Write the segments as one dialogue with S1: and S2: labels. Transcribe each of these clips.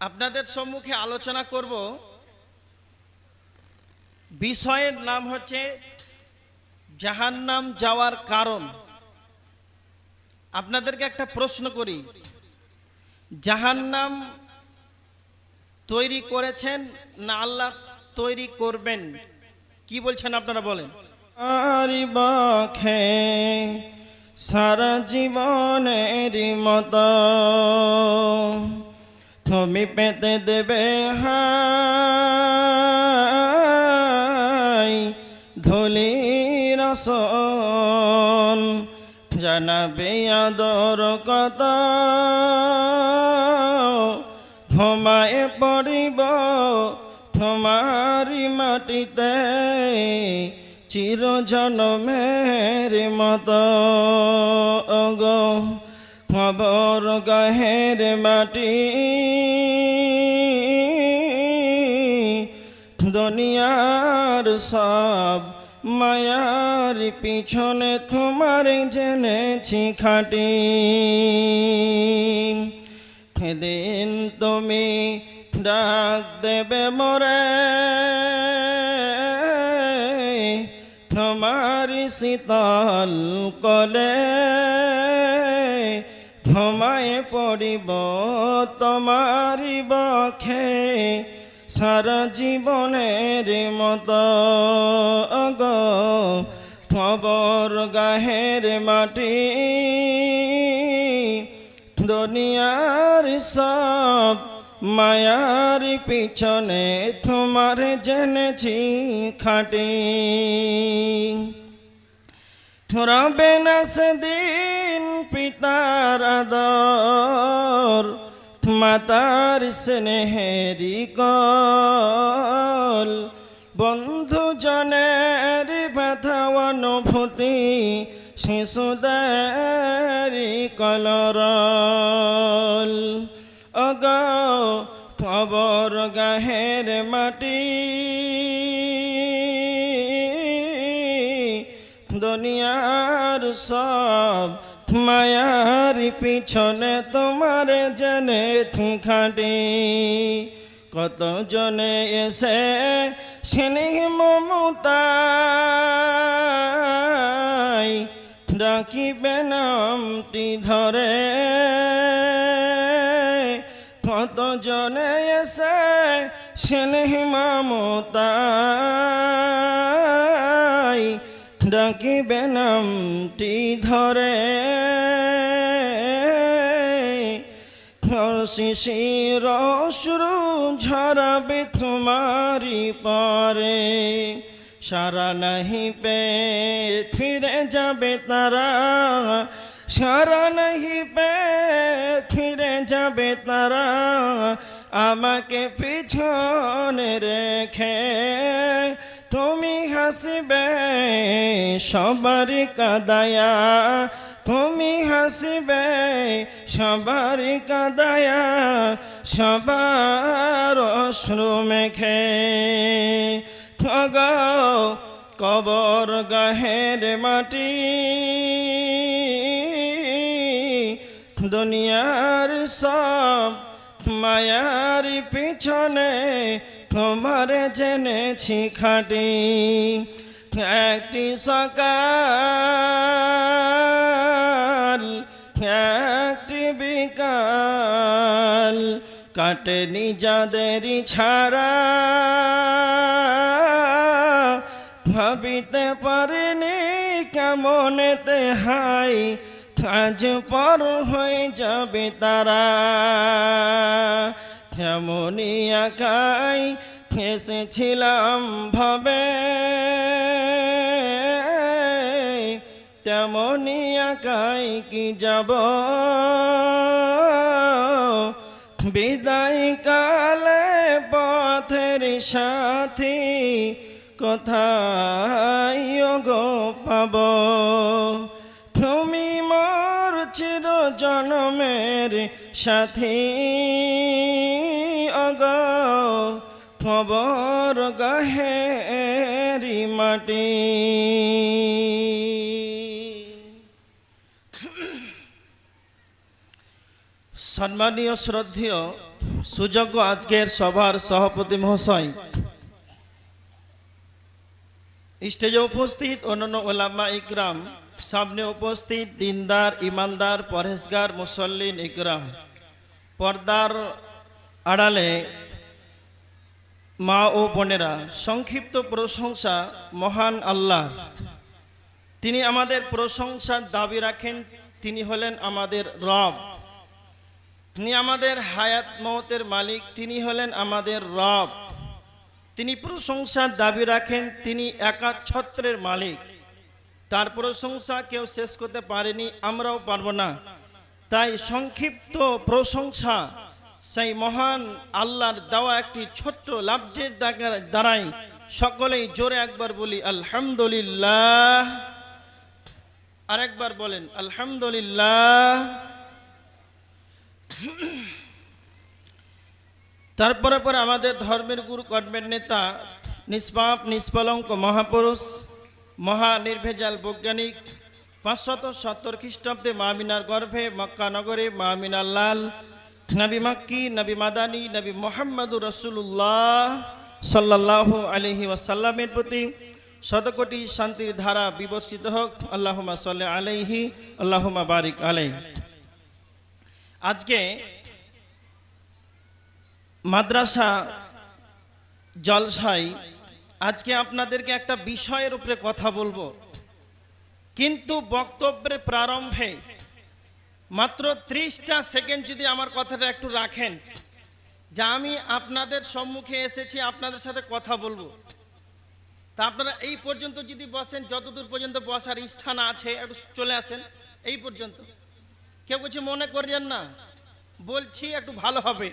S1: আপনাদের সম্মুখে আলোচনা করব। বিষয়ের নাম হচ্ছে জাহান্নাম যাওয়ার কারণ। আপনাদেরকে একটা প্রশ্ন করি। জাহান্নাম তৈরি করেছেন না আল্লাহ তৈরি করবেন? কি বলছেন আপনারা বলেন? সারা জীবনের মতো। তুমি পেতে দেবে হাই ধলির আসন জানাবে আদর কত ঘুমায় পড়িব তোমারি মাটিতে চির জনমের মত অগ খবর গাহের মাটি। দুনিয়ার সব মায়ার পিছনে তোমার জেনেছি খাটি। সেদিন তুমি ডাক দেবে মরে। তোমার শীতল কলে ঘুমায় পড়িব তোমারি বখে সারা জীবনের মত। অগ খবর গাহের মাটি, দুনিয়ার সব মায়ার পিছনে তোমার জেনেছি খাটি। রবে না সেদিন পিতার আদর, মাতার স্নেহেরি কল। বন্ধু জনের ব্যথা অনুভূতি শিশুদের কলরল। অগ খবর গাহের মাটি, দুনিয়ার সব মায়ার পিছনে তোমার জনে খাটি। কত জনে এসে স্নেহ মমতাই ডাকিবে নামটি ধরে। কত জনে এসে স্নেহ মমতাই ডাকিবে নামটি ধরে। শিশির অশ্রু ঝরাবে তোমারি পরে। সারা নাহি পে ফিরে যাবে তারা। সারা নাহি পে ফিরে যাবে তারা। আমাকে পিছনে রেখে তুমি হাসিবে সবার কাদায়া। তুমি হাসিবে সবার কাদায়া, সবার অশ্রু মেখে। ঠগ কবর গাহের মাটি। দুনিয়ার সব মায়ার পিছনে তোমার জেনেছি খাটি। একটি সকাল, একটি বিকাল কাটেনি যাদেরই ছাড়া। ভাবিতে পারিনি কেমনেতে হাই আজ পর হয়ে যাবে তারা। তেমনি একাই ফেসেছিলাম ভাবে। তেমনি একাই কি যাব? বিদায় কালে পথের সাথী কোথায় গো পাব? তুমি মোর চির জনমের সাথী অগ খবর গাহেরি মাটি। সম্মানীয় শ্রদ্ধেয় সুযোগ্য আজকের সভার সভাপতি মহাশয়, স্টেজে উপস্থিত অন্যান্য ওলামা ইকরাম, সামনে উপস্থিত দিনদার, ইমানদার, পরহেজগার, মুসল্লিন ইকরাম, পর্দার আড়ালে মা ও বোনেরা, সংক্ষিপ্ত প্রশংসা মহান আল্লাহ তিনি আমাদের প্রশংসার দাবি রাখেন, তিনি হলেন আমাদের রব। তিনি আমাদের হায়াত মতের মালিক, তিনি হলেন আমাদের রব। তিনি প্রশংসার দাবি রাখেন, তিনি একাচ্ছত্রের মালিক। তার প্রশংসা কেউ শেষ করতে পারেনি, আমরাও পারব না। তাই সংক্ষিপ্ত প্রশংসা, সেই মহান আল্লাহর দেওয়া একটি ছোট্ট দ্বারা- দ্বারাই সকলেই জোরে একবার বলি, আলহামদুলিল্লাহ। আরেকবার বলেন, আলহামদুলিল্লাহ। তারপরে পরে আমাদের ধর্মের গুরু, কর্মের নেতা, নিষ্পাপ, নিষ্পলঙ্ক মহাপুরুষ, মহা নির্ভেজাল বৈজ্ঞানিক, পাঁচশত সত্তর খ্রিস্টাব্দে মামিনার গর্ভে মক্কা নগরে মামিনার লাল, নবী মাক্কি, নবী মাদানী, নবী মোহাম্মদুর রসুল্লাহ সাল্লাহ আলহি ওয়াসাল্লামের প্রতি শতকোটি শান্তির ধারা বিবর্ষিত হোক। আল্লাহুমা সাল্লাহ আলাইহি আল্লাহুমা বারিক আলাই আজকে মাদ্রাসা জলসাই আজকে আপনাদেরকে একটা বিষয়ের উপরে কথা বলব। কিন্তু বক্তব্যের প্রারম্ভে মাত্র ত্রিশটা সেকেন্ড যদি আমার কথাটা একটু রাখেন, যে আমি আপনাদের সম্মুখে এসেছি, আপনাদের সাথে কথা বলব। তা আপনারা এই পর্যন্ত যদি বসেন, যতদূর পর্যন্ত বসার স্থান আছে, একটু চলে আসেন, এই পর্যন্ত। কেউ কিছু মনে করছেন না। বলছি, একটু ভালো হবে।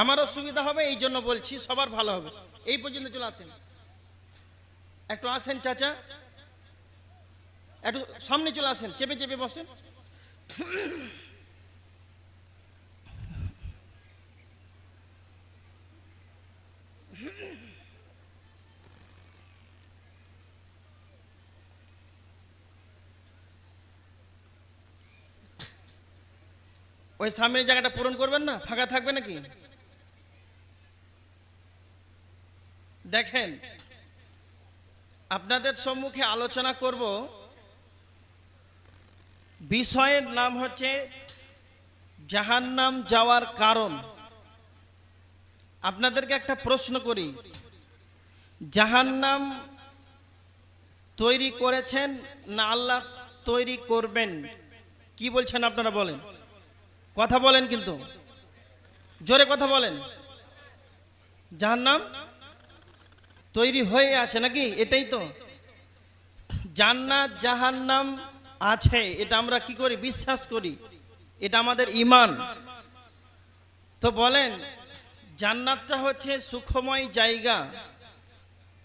S1: আমারও সুবিধা হবে, এই জন্য বলছি, সবার ভালো হবে। এই পর্যন্ত চলে আসেন। একটু আসেন, চাচা। একটু সামনে চলে আসেন, চেপে চেপে বসেন। ওই সামনের জায়গাটা পূরণ করবেন না? ফাঁকা থাকবে নাকি? দেখেন, আপনাদের সম্মুখে আলোচনা করব। বিষয়ের নাম হচ্ছে জাহান্নাম যাওয়ার কারণ। আপনাদেরকে একটা প্রশ্ন করি। জাহান্নাম তৈরি করেছেন না আল্লাহ তৈরি করবেন? কি বলছেন আপনারা বলেন? কথা বলেন কিন্তু। জোরে কথা বলেন। জাহান্নাম তৈরি হয়ে আছে নাকি? এটাই তো। জান্নাত, জাহান্নাম আছে। এটা আমরা কি করি? বিশ্বাস করি। এটা আমাদের ইমান তো বলেন, জান্নাতটা হচ্ছে সুখময় জায়গা।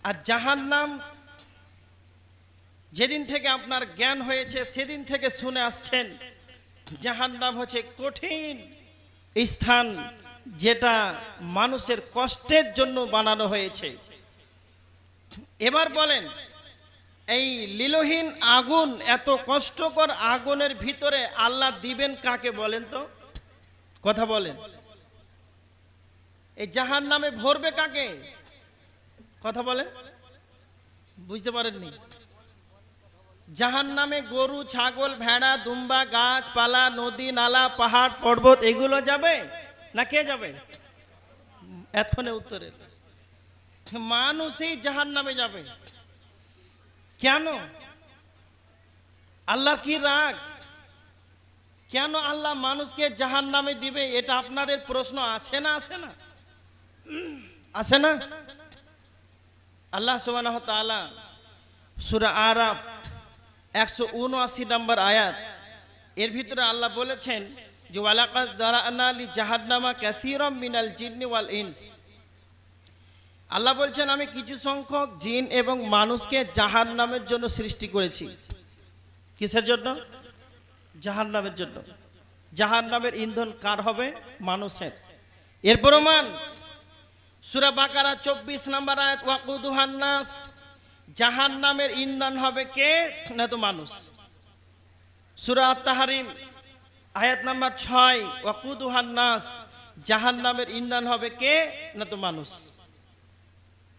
S1: আর জাহান্নাম যেদিন থেকে আপনার জ্ঞান হয়েছে, সেদিন থেকে শুনে আসছেন। জাহান্নাম হচ্ছে কঠিন স্থান যেটা মানুষের কষ্টের জন্য বানানো হয়েছে। এবার বলেন, এই লীলহীন আগুন, এত কষ্টকর আগুনের ভিতরে আল্লাহ দিবেন কাকে বলেন তো? কথা বলেন। এই জাহান নামে ভরবে কাকে? কথা বলেন। বুঝতে পারেননি? জাহান নামে গরু, ছাগল, ভেড়া, দুম্বা, গাছপালা, নদী, নালা, পাহাড়, পর্বত, এগুলো যাবে না কে যাবে? এতক্ষণে উত্তরের মানুষই জাহান নামে যাবে। কেন? আল্লাহ কি রাগ? কেন আল্লাহ মানুষকে জাহান নামে দিবে? এটা আপনাদের প্রশ্ন আসে না আসে না? আসে না? আল্লাহ সুবাহ সূরা আরাফ একশো উনআশি নম্বর আয়াত। এর ভিতরে আল্লাহ বলেছেন যে, ওয়ালাকাদ দারানা লি জাহান্নামা কাসীরাম মিনাল জিন্নি ওয়াল ইনস। আল্লাহ বলছেন, আমি কিছু সংখ্যক জিন এবং মানুষকে জাহান নামের জন্য সৃষ্টি করেছি। কিসের জন্য? জাহান নামের জন্য। জাহান নামের ইন্ধন কার হবে? মানুষের। এর প্রমাণ, সুরা বাকারা চব্বিশ নম্বর আয়াত, ওয়াকুদুহান নাস জাহান নামের ইন্ধন হবে কে? না তো মানুষ। সুরা তাহারিম আয়াত নাম্বার ছয়, ওয়াকুদুহান নাস জাহান নামের ইন্ধন হবে কে? না তো মানুষ।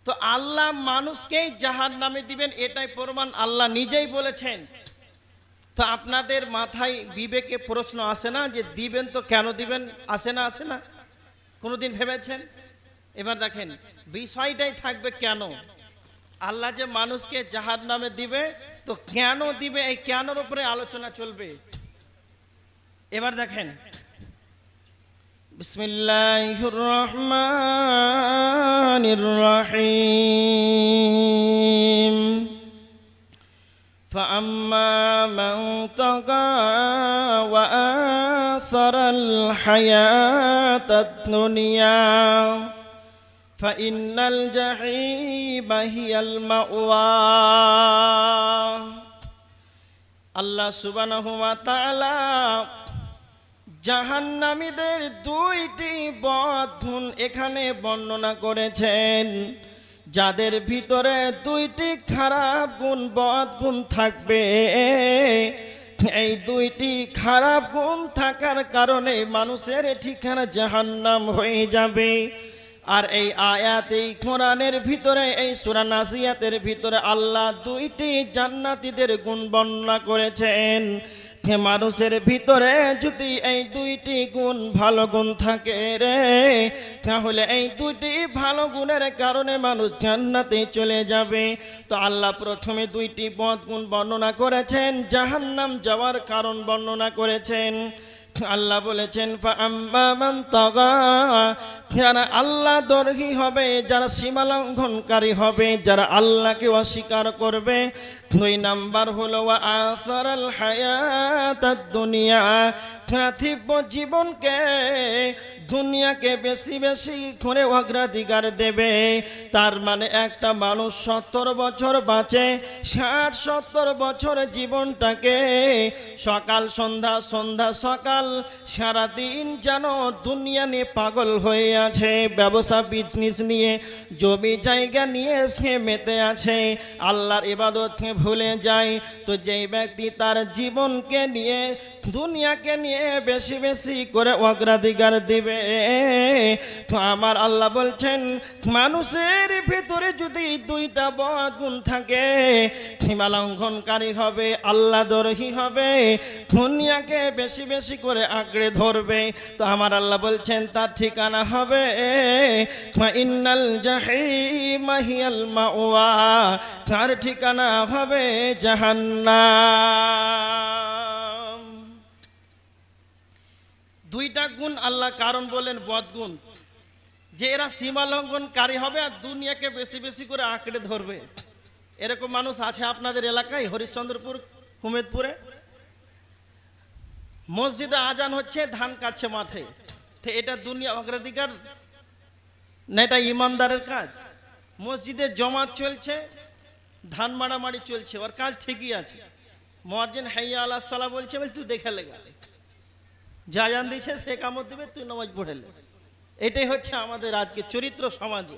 S1: তো আল্লাহ মানুষকেই জাহান নামে দিবেন, এটাই প্রমাণ আল্লাহ নিজেই বলেছেন। তো আপনাদের মাথায় বিবেকে প্রশ্ন আসে না যে দিবেন তো কেন দিবেন? আসে না আসে না। কোনোদিন ভেবেছেন? এবার দেখেন, বিষয়টাই থাকবে কেন? আল্লাহ যে মানুষকে জাহান নামে দিবে তো কেন দিবে এই কেনর উপরে আলোচনা চলবে এবার দেখেন বিসমিল্লাহির রহমানির রহিম فأما من طغى وآثر الحياة الدنيا فإن الجحيم هي المأوى আল্লাহ সুবহানাহু ওয়া তাআলা জাহান্নামীদের দুইটি বদগুণ এখানে বর্ণনা করেছেন যাদের ভিতরে দুইটি খারাপ গুণ বদগুণ থাকবে এই দুইটি খারাপ গুণ থাকার কারণে মানুষের ঠিকানা জাহান্নাম হয়ে যাবে আর এই আয়াত এই কোরআনের ভিতরে, এই সূরা নাসিয়াতের ভিতরে আল্লাহ দুইটি জান্নাতীদের গুণ বর্ণনা করেছেন। মানুষের ভিতরে যদি এই দুইটি গুণ ভালো গুণ থাকে রে, তাহলে এই দুইটি ভালো গুণের কারণে মানুষ জান্নাতে চলে যাবে। তো আল্লাহ প্রথমে দুইটি বদ গুণ বর্ণনা করেছেন, জাহান্নাম যাওয়ার কারণ বর্ণনা করেছেন। আল্লাহ বলেছেন, "ফাআম্মা মান যারা আল্লাহ দর্হি হবে, যারা সীমা লঙ্ঘনকারী হবে, যারা আল্লাহকে অস্বীকার করবে। দুই নাম্বার হলো আসরাল হায়াত দুনিয়া পার্থিব জীবনকে দুনিয়াকে বেশি বেশি করে অগ্রাধিকার দেবে। তার মানে একটা মানুষ সত্তর বছর বাঁচে, ষাট, সত্তর বছর জীবনটাকে সকাল, সন্ধ্যা সন্ধ্যা, সকাল, সারাদিন যেন দুনিয়া নিয়ে পাগল হয়ে আছে, ব্যবসা বিজনেস নিয়ে, জমি জায়গা নিয়ে সে মেতে আছে। আল্লাহর ইবাদতকে ভুলে যায়। তো যেই ব্যক্তি তার জীবনকে নিয়ে দুনিয়াকে নিয়ে বেশি বেশি করে অগ্রাধিকার দিবে। তো আমার আল্লাহ বলছেন, মানুষের ভিতরে যদি দুইটা বদ গুণ থাকে সীমা লঙ্ঘনকারী হবে আল্লাহ দরহি হবে, দুনিয়াকে বেশি বেশি করে আঁকড়ে ধরবে। তো আমার আল্লাহ বলছেন, তার ঠিকানা হবে ইন্নাল জাহিমা হিয়াল মাওয়া তার ঠিকানা হবে জাহান্নাম। দুইটা গুণ আল্লাহ কারণ বলেন বদগুণ যে এরা সীমা লঙ্ঘনকারী হবে আর দুনিয়াকে বেশি বেশি করে আঁকড়ে ধরবে। এরকম মানুষ আছে আপনাদের এলাকায়, হরিশ্চন্দ্রপুর, কুমেদপুরে। মসজিদে আজান হচ্ছে, ধান কাটছে মাঠে। এটা দুনিয়া অগ্রাধিকার, না এটা ইমানদারের কাজ? মসজিদে জমাত চলছে, ধান মারামারি চলছে, ওর কাজ ঠিকই আছে। মর্জিন হাইয়া আল্লাহ সাল্লাহ বলছে, বল, তুই দেখে লেগে। যা জান দিছে সে কামত দেবে, তুই নামাজ পড়েলে এটাই হচ্ছে আমাদের আজকে চরিত্র সমাজে।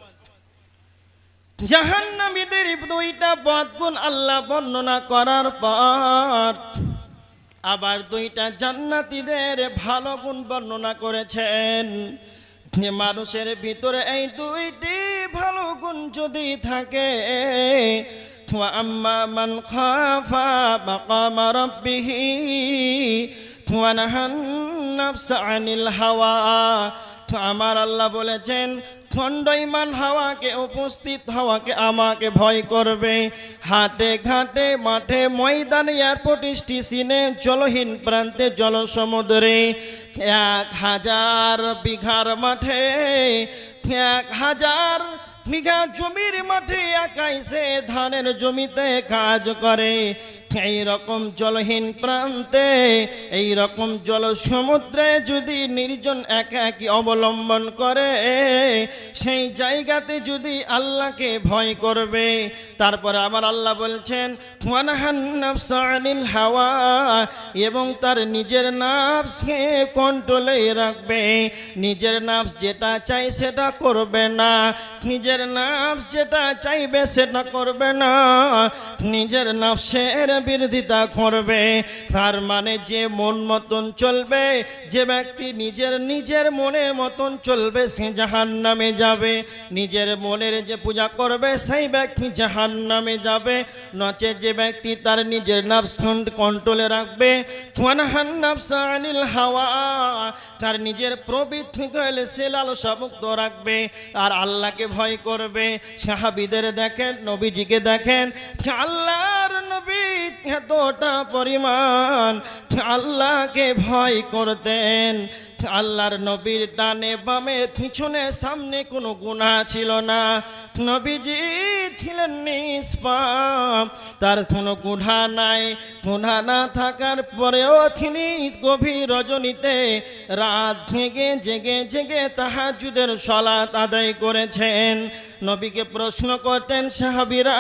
S1: জাহান্নামীদের দুইটা বদগুণ আল্লাহ বর্ণনা করার পর আবার দুইটা জান্নাতীদের ভালো গুণ বর্ণনা করেছেন। মানুষের ভিতরে এই দুইটি ভালো গুণ যদি থাকে আম্মা মান খাফা আমার আল্লাহ বলেছেন খণ্ডইমান হাওয়াকে, উপস্থিত হওয়াকে আমাকে ভয় করবে। হাটে ঘাটে, মাঠে, ময়দানে, এয়ারপোর্ট স্টেশনে জলহীন প্রান্তে জল সমুদ্রে এক হাজার বিঘার মাঠে, এক হাজার বিঘা জমির মাঠে একাই সে ধানের জমিতে কাজ করে। এই রকম জলহীন প্রান্তে, এই রকম জল সমুদ্রে যদি নির্জন একা একই অবলম্বন করে, সেই জায়গাতে যদি আল্লাহকে ভয় করবে, তারপরে আমার আল্লাহ বলছেন হাওয়া এবং তার নিজের নাফসকে কন্ট্রোলে রাখবে। নিজের নাফস যেটা চাই সেটা করবে না। নিজের নাফস যেটা চাইবে সেটা করবে না। নিজের নাফসের বিরোধিতা করবে। তার মানে যে মন মতন চলবে, যে ব্যক্তি নিজের নিজের মনে মতন চলবে, সে জাহান নামে যাবে। নিজের মনের যে পূজা করবে, সেই ব্যক্তি জাহান নামে যাবে। নচে যে ব্যক্তি তার নিজের নাফস কন্ট্রোলে রাখবে হাওয়া। তার নিজের প্রবৃত্তি গেলে, সে লালসা মুক্ত রাখবে। আর আল্লাহকে ভয় করবে। সাহাবিদের দেখেন, নবীজিকে দেখেন আল্লাহর নবী এতটা পরিমাণ আল্লাহকে ভয় করতেন। আল্লাহর নবীর ডানে বামে, পিছনে, সামনে কোনো গুণা ছিল না। নবীজি ছিলেন নিষ্পাপ, তার কোনো গুণা নাই। গুণা না থাকার পরেও তিনি গভীর রজনীতে রাত জেগে জেগে জেগে তাহাজুদের সলাত আদায় করেছেন। নবীকে প্রশ্ন করতেন, সাহাবিরা,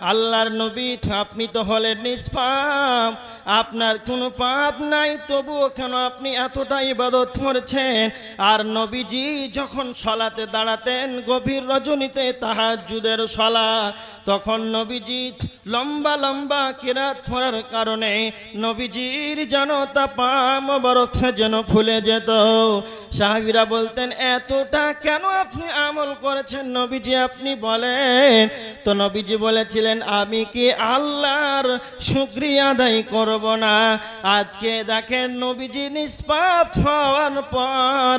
S1: আল্লাহর নবী আপনি তো হলেন নিষ্পাপ আপনার কোনো পাপ নাই, তবুও কেন আপনি এতটা ইবাদত করছেন? আর নবীজি যখন সলাতে দাঁড়াতেন গভীর রজনীতে তাহার তাহাজুদের সলা, তখন নবীজি লম্বা লম্বা কিরাত ধরার কারণে নবীজির যেন তা পাম বরফ যেন ফুলে যেত। সাহাবিরা বলতেন, এতটা কেন আপনি আমল করেছেন? নবীজি, আপনি বলেন তো নবীজি বলেছিলেন, আমি কি আল্লাহর শুক্রিয়া আদায় করব না? আজকে দেখেন নবীজি নিষ্পাপ হওয়ার পর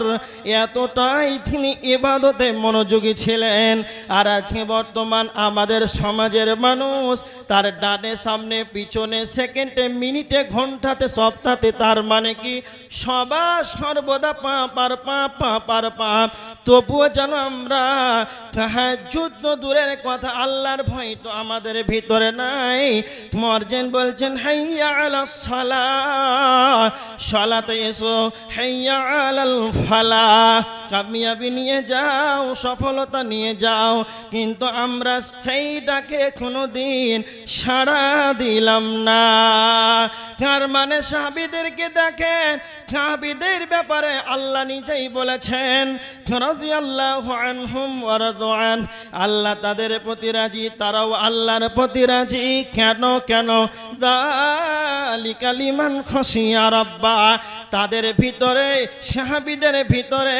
S1: এতটাই তিনি ইবাদতে মনোযোগী ছিলেন। আর আজকে বর্তমান আমাদের সমাজের মানুষ, তার ডানে সামনে, পিছনে সেকেন্ডে, মিনিটে, ঘন্টাতে সপ্তাহে তার মানে কি সবার সর্বদা পাপ আর পাপ পাপ আর পাপ তবুও যেন আমরা হ্যাঁ যুদ্ধ দূরের কথা আল্লাহর ভয় তো আমাদের ভিতরে নাই। মর্জেন বলছেন, হাইয়া আলা সালা, সালাতে এসো, হাইয়া আলাল ফালা। কামিয়াবি নিয়ে যাও, সফলতা নিয়ে যাও। কিন্তু আমরা সেইটাকে কোনো দিন সাড়া দিলাম না। তার মানে সাহাবিদেরকে দেখেন, সাহাবিদের ব্যাপারে আল্লাহ নিজেই বলেছেন আল্লাহ তাদের প্রতি রাজি, তারাও আল্লাহর প্রতি রাজি। কেন কেন? যালিকা লিমান খসিয়া রাব্বা। তাদের ভিতরে, সাহাবিদের ভিতরে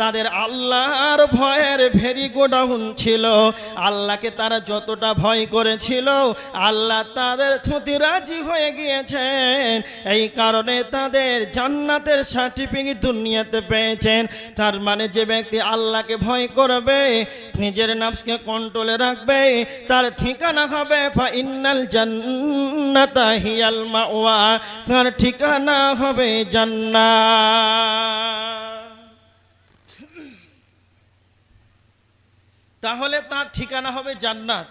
S1: তাদের আল্লাহর ভয়ের ভেরি গোডাউন ছিল। আল্লাহকে তারা যতটা ভয় করেছিল, আল্লাহ তাদের প্রতি রাজি হয়ে গিয়েছেন। এই কারণে তাদের জান্নাতের সার্টিফিকেট দুনিয়াতে পেয়েছেন। তার মানে যে ব্যক্তি আল্লাহকে ভয় করবে, নিজের নাফসকে কন্ট্রোলে রাখবে তার ঠিকানা হবে, ফা ইন্নাল জান্নাতা হিয়াল মাওয়া, তার ঠিকানা হবে জান্নাত। তাহলে তার ঠিকানা হবে জান্নাত।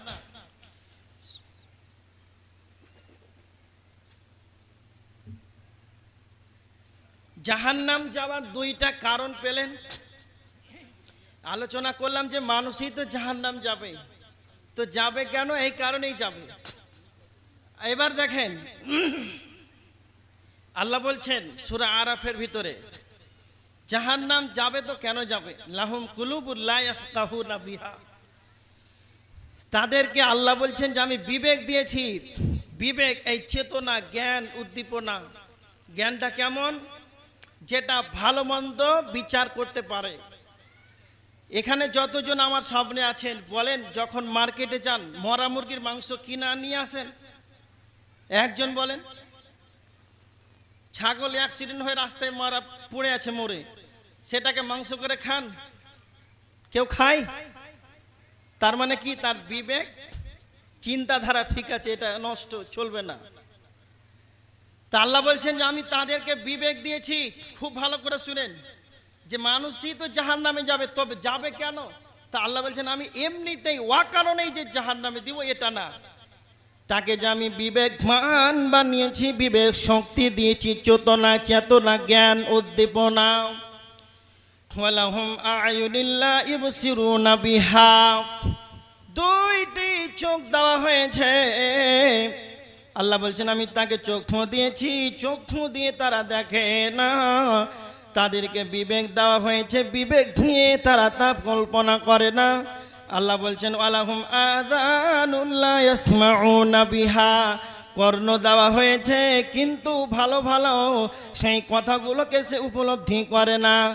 S1: জাহান্নাম যাওয়ার দুইটা কারণ পেলেন। আলোচনা করলাম যে মানুষই তো জাহান্নাম যাবে তো যাবে কেন? এই কারণেই যাবে। এবার দেখেন, আল্লাহ বলছেন সুরা আরাফের ভিতরে, জাহান্নাম যাবে তো কেন যাবে? লাহুম বিহা। তাদেরকে আল্লাহ বলছেন যে, আমি বিবেক দিয়েছি। বিবেক, এই চেতনা, জ্ঞান, উদ্দীপনা। জ্ঞানটা কেমন? যেটা ভালো মন্দ বিচার করতে পারে। এখানে যতজন আমার সামনে আছেন, বলেন, যখন মার্কেটে যান, মরা মুরগির মাংস কিনা নিয়ে আসেন? একজন বলেন, ছাগল অ্যাক্সিডেন্ট হয়ে রাস্তায় মারা পড়ে আছে মরে, সেটাকে মাংস করে খান? কেউ খায়? তার মানে কি? তার বিবেক, চিন্তাধারা ঠিক আছে, এটা নষ্ট, চলবে না। তা আল্লাহ বলছেন যে, আমি তাদেরকে বিবেক দিয়েছি, খুব ভালো করে শুনেন। যে মানুষই তো জাহান নামে যাবে, তবে যাবে কেন? তা আল্লাহ বলছেন, আমি এমনিতেই ওয়া কারণেই যে জাহান নামে দিব, এটা না। তাকে যে আমি বিবেকমান বানিয়েছি, বিবেক শক্তি দিয়েছি, চেতনা চেতনা, জ্ঞান, উদ্দীপনা। দুইটি চোখ দেওয়া হয়েছে। আল্লাহ বলছেন, আমি তাকে চক্ষু দিয়েছি, চক্ষু দিয়ে তারা দেখে না। তাদেরকে বিবেক দেওয়া হয়েছে, বিবেক দিয়ে তারা তা কল্পনা করে না। আল্লাহ বলছেন, আলাহুম আদানুল্লাহ বিহা। কর্ণ দেওয়া হয়েছে, কিন্তু ভালো ভালো সেই কথাগুলোকে সে উপলব্ধি করে না।